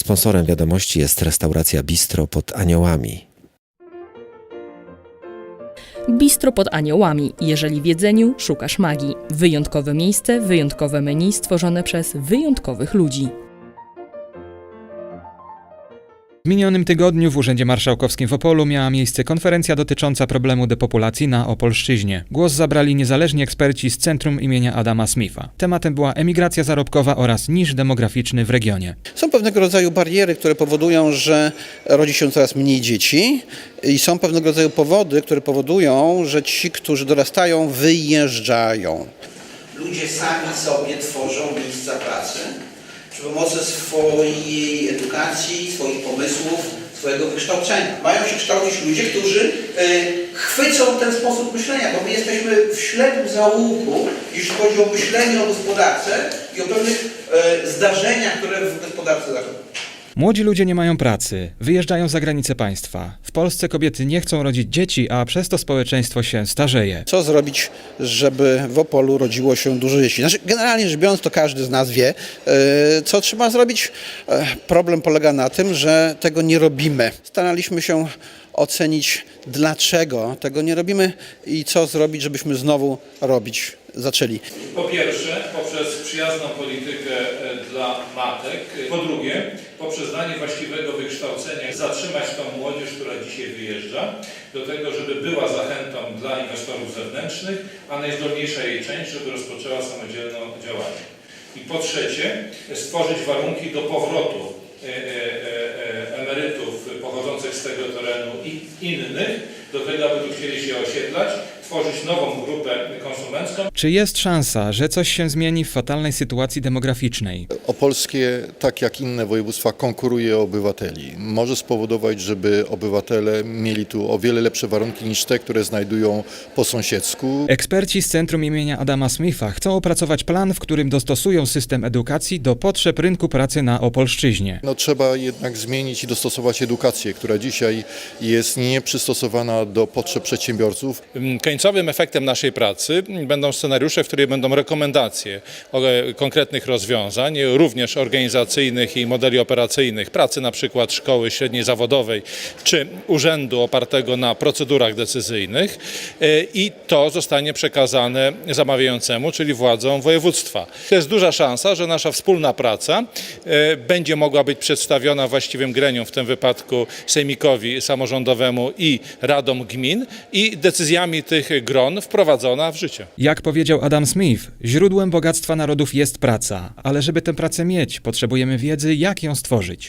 Sponsorem wiadomości jest restauracja Bistro pod Aniołami. Bistro pod aniołami. Jeżeli w jedzeniu szukasz magii. Wyjątkowe miejsce, wyjątkowe menu stworzone przez wyjątkowych ludzi. W minionym tygodniu w Urzędzie Marszałkowskim w Opolu miała miejsce konferencja dotycząca problemu depopulacji na Opolszczyźnie. Głos zabrali niezależni eksperci z Centrum imienia Adama Smitha. Tematem była emigracja zarobkowa oraz niż demograficzny w regionie. Są pewnego rodzaju bariery, które powodują, że rodzi się coraz mniej dzieci i są pewnego rodzaju powody, które powodują, że ci, którzy dorastają, wyjeżdżają. ludzie sami sobie tworzą miejsca pracy przy pomocy swojej edukacji, swoich pomysłów, swojego wykształcenia. Mają się kształcić ludzie, którzy e, chwycą ten sposób myślenia, bo my jesteśmy w ślepym zaułku, jeśli chodzi o myślenie o gospodarce i o pewnych e, zdarzeniach, które w gospodarce zachodzą. Młodzi ludzie nie mają pracy, wyjeżdżają za granice państwa. W Polsce kobiety nie chcą rodzić dzieci, a przez to społeczeństwo się starzeje. Co zrobić, żeby w Opolu rodziło się dużo dzieci? Znaczy, generalnie rzecz biorąc, to każdy z nas wie, e, co trzeba zrobić. E, Problem polega na tym, że tego nie robimy. Staraliśmy się ocenić, dlaczego tego nie robimy i co zrobić, żebyśmy znowu robić zaczęli. Po pierwsze, poprzez przyjazną politykę e, dla matek. Po drugie, poprzez danie właściwego wykształcenia zatrzymać tą młodzież, która dzisiaj wyjeżdża, do tego, żeby była zachętą dla inwestorów zewnętrznych, a najzdolniejsza jej część, żeby rozpoczęła samodzielne działanie. I po trzecie, stworzyć warunki do powrotu emerytów pochodzących z tego terenu i innych, do tego, aby tu chcieli się osiedlać, tworzyć nową grupę konsumencką, Czy jest szansa, że coś się zmieni w fatalnej sytuacji demograficznej? Opolskie, tak jak inne województwa, konkuruje o obywateli. Może spowodować, żeby obywatele mieli tu o wiele lepsze warunki niż te, które znajdują po sąsiedzku. Eksperci z Centrum imienia Adama Smitha chcą opracować plan, w którym dostosują system edukacji do potrzeb rynku pracy na Opolszczyźnie. No, trzeba jednak zmienić i dostosować edukację, która dzisiaj jest nieprzystosowana do potrzeb przedsiębiorców. Końcowym efektem naszej pracy będą scenariusze, w których będą rekomendacje e, konkretnych rozwiązań, również organizacyjnych i modeli operacyjnych, pracy na przykład szkoły średniej zawodowej czy urzędu opartego na procedurach decyzyjnych e, i to zostanie przekazane zamawiającemu, czyli władzom województwa. To jest duża szansa, że nasza wspólna praca e, będzie mogła być przedstawiona właściwym gremium, w tym wypadku sejmikowi samorządowemu i radom gmin i decyzjami tych gron wprowadzona w życie. Jak powiedział Adam Smith, źródłem bogactwa narodów jest praca, ale żeby tę pracę mieć, potrzebujemy wiedzy, jak ją stworzyć.